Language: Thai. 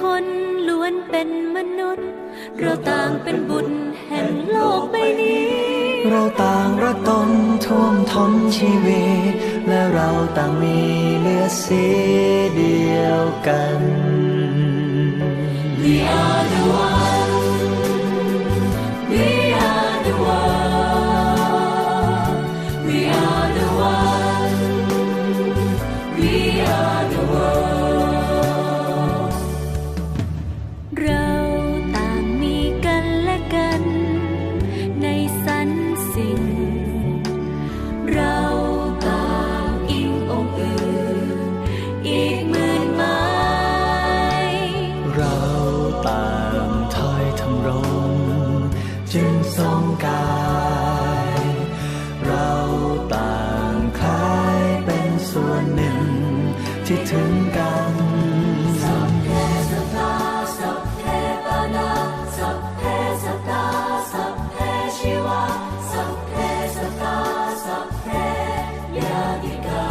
คนล้วนเป็นมนุษย์ เราต่างเป็นบุตรแห่งโลกใบนี้ เราต่างรักตนท่วมท้นชีวิต และเราต่างมีเลือดสีเดียวกัน We are the one ทรงกาย เราต่างคล้ายเป็นส่วนหนึ่งที่ถึงกัน สัพเพสัตตาสัพเพชีวาสัพเพสัตตาสัพเพญาติกา